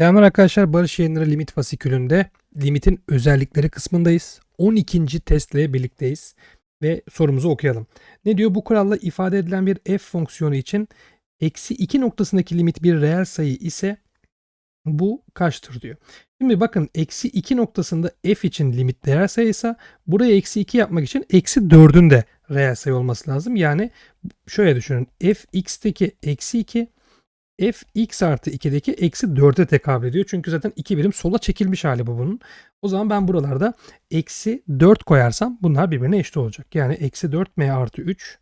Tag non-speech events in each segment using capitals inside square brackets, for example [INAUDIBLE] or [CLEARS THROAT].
Selamlar arkadaşlar. Barış Yayınları Limit fasikülünde limitin özellikleri kısmındayız. 12. testle birlikteyiz ve sorumuzu okuyalım. Ne diyor? Bu kuralla ifade edilen bir f fonksiyonu için eksi 2 noktasındaki limit bir reel sayı ise bu kaçtır diyor. Şimdi bakın eksi 2 noktasında f için limit reel sayıysa buraya eksi 2 yapmak için eksi 4'ün de reel sayı olması lazım. Yani şöyle düşünün. f x'teki eksi 2 f x artı 2'deki eksi 4'e tekabül ediyor. Çünkü zaten 2 birim sola çekilmiş hali bu bunun. O zaman ben buralarda eksi 4 koyarsam bunlar birbirine eşit olacak. Yani eksi 4m artı 3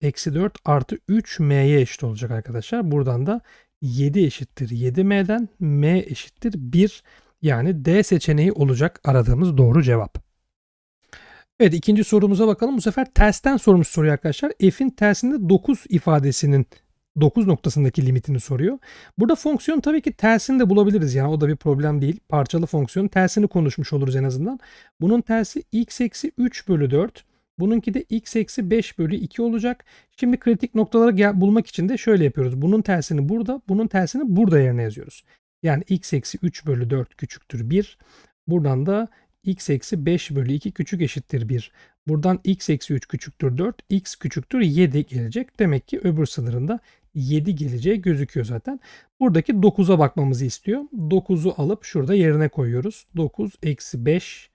eksi 4 artı 3m'ye eşit olacak arkadaşlar. Buradan da 7 eşittir 7m'den m eşittir 1 yani D seçeneği olacak aradığımız doğru cevap. Evet ikinci sorumuza bakalım. Bu sefer tersten sormuş soruyor arkadaşlar. F'in tersinde 9 ifadesinin 9 noktasındaki limitini soruyor. Burada fonksiyon tabii ki tersini de bulabiliriz. Yani o da bir problem değil. Parçalı fonksiyon tersini konuşmuş oluruz en azından. Bunun tersi x eksi 3 bölü 4. Bununki de x eksi 5 bölü 2 olacak. Şimdi kritik noktaları bulmak için de şöyle yapıyoruz. Bunun tersini burada, bunun tersini burada yerine yazıyoruz. Yani x eksi 3 bölü 4 küçüktür 1. Buradan da x eksi 5 bölü 2 küçük eşittir 1. Buradan x eksi 3 küçüktür 4, x küçüktür 7 gelecek. Demek ki öbür sınırında 7 geleceği gözüküyor zaten. Buradaki 9'a bakmamızı istiyor. 9'u alıp şurada yerine koyuyoruz. 9 eksi 5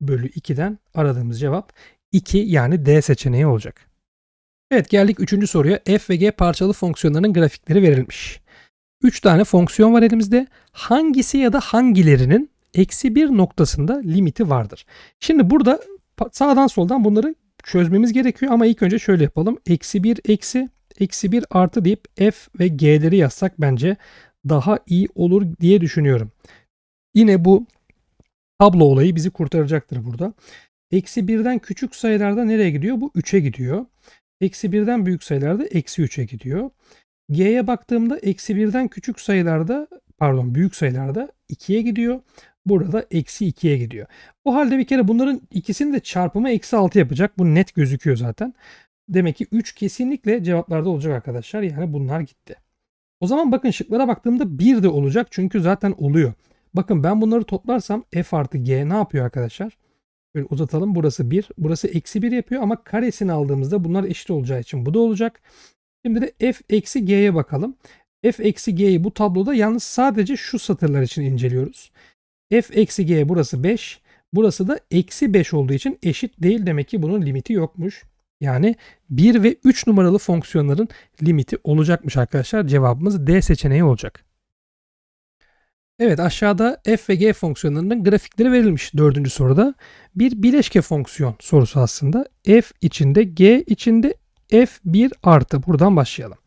bölü 2'den aradığımız cevap 2 yani D seçeneği olacak. Evet geldik 3. soruya. F ve G parçalı fonksiyonlarının grafikleri verilmiş. 3 tane fonksiyon var elimizde. Hangisi ya da hangilerinin eksi 1 noktasında limiti vardır? Şimdi burada sağdan soldan bunları çözmemiz gerekiyor ama ilk önce şöyle yapalım. Eksi 1 eksi eksi 1 artı deyip f ve g'leri yazsak bence daha iyi olur diye düşünüyorum. Yine bu tablo olayı bizi kurtaracaktır burada. Eksi 1'den küçük sayılarda nereye gidiyor? Bu 3'e gidiyor. Eksi 1'den büyük sayılarda eksi 3'e gidiyor. G'ye baktığımda eksi 1'den küçük sayılarda pardon büyük sayılarda 2'ye gidiyor. Burada eksi 2'ye gidiyor. O halde bir kere bunların ikisinin de çarpımı eksi 6 yapacak. Bu net gözüküyor zaten. Demek ki 3 kesinlikle cevaplarda olacak arkadaşlar. Yani bunlar gitti. O zaman bakın şıklara baktığımda 1 de olacak. Çünkü zaten oluyor. Bakın ben bunları toplarsam f artı g ne yapıyor arkadaşlar? Böyle uzatalım. Burası 1. Burası eksi 1 yapıyor ama karesini aldığımızda bunlar eşit olacağı için bu da olacak. Şimdi de f eksi g'ye bakalım. f eksi g'yi bu tabloda yalnız sadece şu satırlar için inceliyoruz. f eksi g burası 5. Burası da eksi 5 olduğu için eşit değil. Demek ki bunun limiti yokmuş. Yani 1 ve 3 numaralı fonksiyonların limiti olacakmış arkadaşlar. Cevabımız D seçeneği olacak. Evet aşağıda f ve g fonksiyonlarının grafikleri verilmiş dördüncü soruda. Bir bileşke fonksiyon sorusu aslında. f içinde g içinde f1 artı. Buradan başlayalım.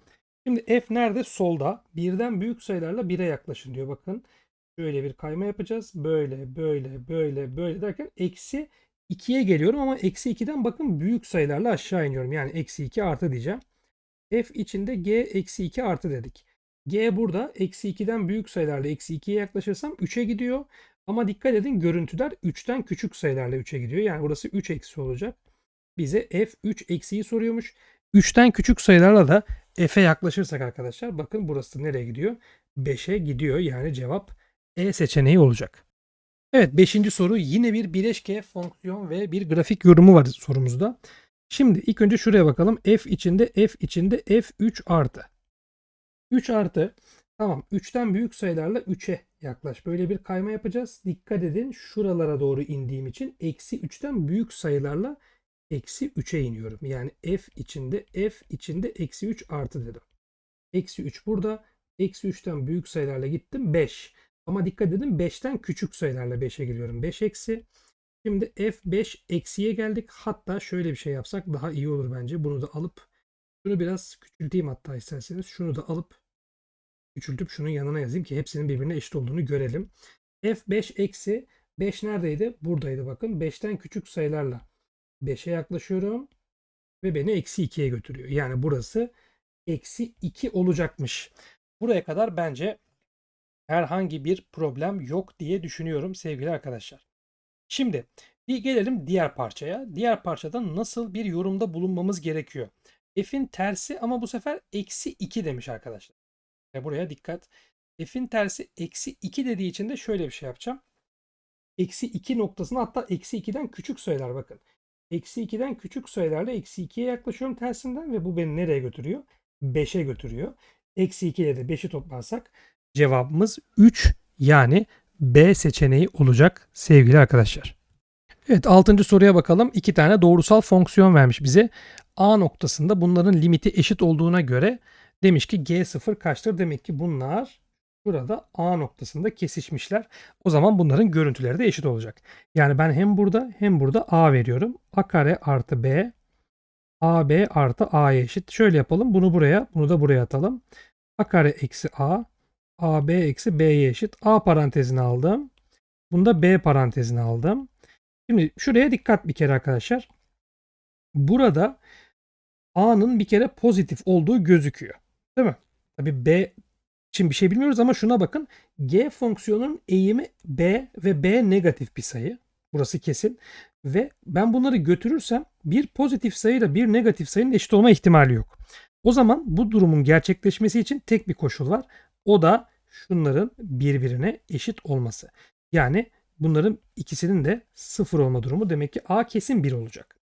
Şimdi f nerede? Solda. Birden büyük sayılarla 1'e yaklaşın diyor. Bakın şöyle bir kayma yapacağız. Böyle böyle böyle böyle derken eksi 2'ye geliyorum ama eksi 2'den bakın büyük sayılarla aşağı iniyorum. Yani eksi 2 artı diyeceğim. f içinde g eksi 2 artı dedik. g burada eksi 2'den büyük sayılarla eksi 2'ye yaklaşırsam 3'e gidiyor. Ama dikkat edin görüntüler 3'ten küçük sayılarla 3'e gidiyor. Yani burası 3 eksi olacak. Bize f3 eksiği soruyormuş. 3'ten küçük sayılarla da f'e yaklaşırsak arkadaşlar bakın burası nereye gidiyor? 5'e gidiyor. Yani cevap E seçeneği olacak. Evet 5. soru yine bir bileşke fonksiyon ve bir grafik yorumu var sorumuzda. Şimdi ilk önce şuraya bakalım. F içinde F içinde F3 artı. 3 artı tamam 3'ten büyük sayılarla 3'e yaklaş. Böyle bir kayma yapacağız. Dikkat edin şuralara doğru indiğim için eksi 3'ten büyük sayılarla eksi 3'e iniyorum. Yani F içinde F içinde eksi 3 artı dedim. Eksi 3 burada. Eksi 3'ten büyük sayılarla gittim 5. Ama dikkat edin 5'ten küçük sayılarla 5'e giriyorum. 5 eksi. Şimdi F5 eksiye geldik. Hatta şöyle bir şey yapsak daha iyi olur bence. Bunu da alıp şunu biraz küçülteyim hatta isterseniz. Şunu da alıp küçültüp şunun yanına yazayım ki hepsinin birbirine eşit olduğunu görelim. F5 eksi 5 neredeydi? Buradaydı bakın. 5'ten küçük sayılarla 5'e yaklaşıyorum ve beni eksi 2'ye götürüyor. Yani burası eksi 2 olacakmış. Buraya kadar bence herhangi bir problem yok diye düşünüyorum sevgili arkadaşlar. Şimdi gelelim diğer parçaya. Diğer parçada nasıl bir yorumda bulunmamız gerekiyor? F'in tersi ama bu sefer eksi 2 demiş arkadaşlar. Ve buraya dikkat. f'in tersi eksi 2 dediği için de şöyle bir şey yapacağım. Eksi 2 noktasını hatta eksi 2'den küçük sayılar bakın. Eksi 2'den küçük sayılarla eksi 2'ye yaklaşıyorum tersinden ve bu beni nereye götürüyor? 5'e götürüyor. Eksi 2 ile de 5'i toplarsak cevabımız 3 yani B seçeneği olacak sevgili arkadaşlar. Evet 6. soruya bakalım. İki tane doğrusal fonksiyon vermiş bize. A noktasında bunların limiti eşit olduğuna göre demiş ki G0 kaçtır? Demek ki bunlar burada A noktasında kesişmişler. O zaman bunların görüntüleri de eşit olacak. Yani ben hem burada hem burada A veriyorum. A kare artı B AB artı A'ya eşit. Şöyle yapalım. Bunu buraya, bunu da buraya atalım. A kare eksi A AB eksi B'ye eşit. A parantezini aldım. Bunu da B parantezini aldım. Şimdi şuraya dikkat bir kere arkadaşlar. Burada A'nın bir kere pozitif olduğu gözüküyor. Değil mi? Tabii B için bir şey bilmiyoruz ama şuna bakın. G fonksiyonunun eğimi B ve B negatif bir sayı. Burası kesin. Ve ben bunları götürürsem bir pozitif sayıyla bir negatif sayının eşit olma ihtimali yok. O zaman bu durumun gerçekleşmesi için tek bir koşul var. O da şunların birbirine eşit olması. Yani bunların ikisinin de sıfır olma durumu demek ki A kesin 1 olacak.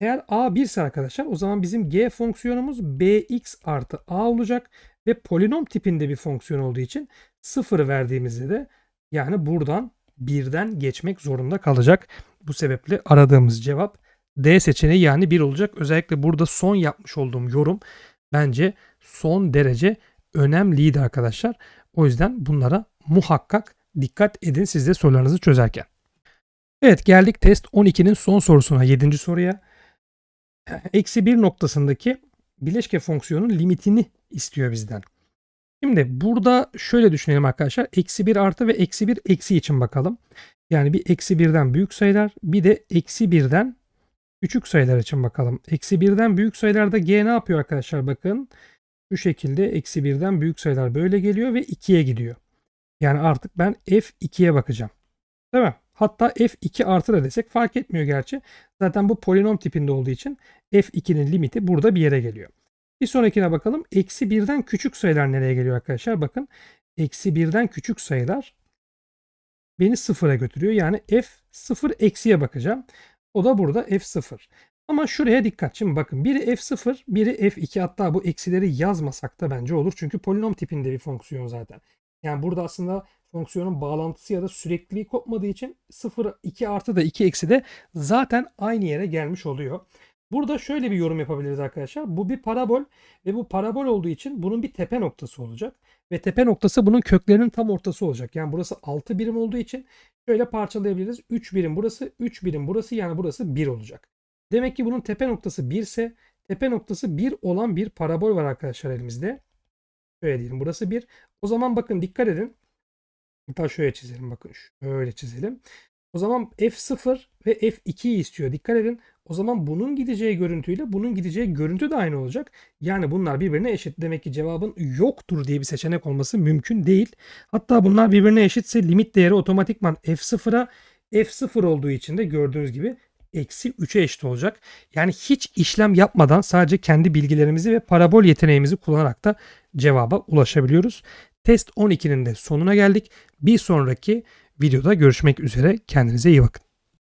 Eğer A 1 ise arkadaşlar o zaman bizim G fonksiyonumuz Bx artı A olacak ve polinom tipinde bir fonksiyon olduğu için 0 verdiğimizde de yani buradan birden geçmek zorunda kalacak. Bu sebeple aradığımız cevap D seçeneği yani 1 olacak. Özellikle burada son yapmış olduğum yorum bence son derece önemliydi arkadaşlar. O yüzden bunlara muhakkak dikkat edin siz de sorularınızı çözerken. Evet geldik test 12'nin son sorusuna 7. soruya. [CLEARS THROAT] Eksi 1 noktasındaki bileşke fonksiyonun limitini istiyor bizden. Şimdi burada şöyle düşünelim arkadaşlar. Eksi 1 artı ve eksi 1 eksi için bakalım. Yani bir eksi 1'den büyük sayılar bir de eksi 1'den küçük sayılar için bakalım. Eksi 1'den büyük sayılarda g ne yapıyor arkadaşlar bakın. Şu şekilde eksi 1'den büyük sayılar böyle geliyor ve 2'ye gidiyor. Yani artık ben f2'ye bakacağım. Değil mi? Hatta f2 artı da desek fark etmiyor gerçi. Zaten bu polinom tipinde olduğu için f2'nin limiti burada bir yere geliyor. Bir sonrakine bakalım. Eksi 1'den küçük sayılar nereye geliyor arkadaşlar? Bakın eksi 1'den küçük sayılar beni sıfıra götürüyor. Yani f0 eksiye bakacağım. O da burada f0. Ama şuraya dikkat. Şimdi bakın biri f0, biri f2 hatta bu eksileri yazmasak da bence olur. Çünkü polinom tipinde bir fonksiyon zaten. Yani burada aslında fonksiyonun bağlantısı ya da sürekliliği kopmadığı için 0, 2 artı da 2 eksi de zaten aynı yere gelmiş oluyor. Burada şöyle bir yorum yapabiliriz arkadaşlar. Bu bir parabol ve bu parabol olduğu için bunun bir tepe noktası olacak. Ve tepe noktası bunun köklerinin tam ortası olacak. Yani burası 6 birim olduğu için şöyle parçalayabiliriz. 3 birim burası, 3 birim burası yani burası 1 olacak. Demek ki bunun tepe noktası 1 ise tepe noktası 1 olan bir parabol var arkadaşlar elimizde. Şöyle diyelim burası 1. O zaman bakın dikkat edin. Hatta şöyle çizelim bakın şöyle çizelim. O zaman F0 ve F2'yi istiyor. Dikkat edin. O zaman bunun gideceği görüntüyle bunun gideceği görüntü de aynı olacak. Yani bunlar birbirine eşit. Demek ki cevabın yoktur diye bir seçenek olması mümkün değil. Hatta bunlar birbirine eşitse limit değeri otomatikman F0'a F0 olduğu için de gördüğünüz gibi eksi 3'e eşit olacak. Yani hiç işlem yapmadan sadece kendi bilgilerimizi ve parabol yeteneğimizi kullanarak da cevaba ulaşabiliyoruz. Test 12'nin de sonuna geldik. Bir sonraki videoda görüşmek üzere. Kendinize iyi bakın.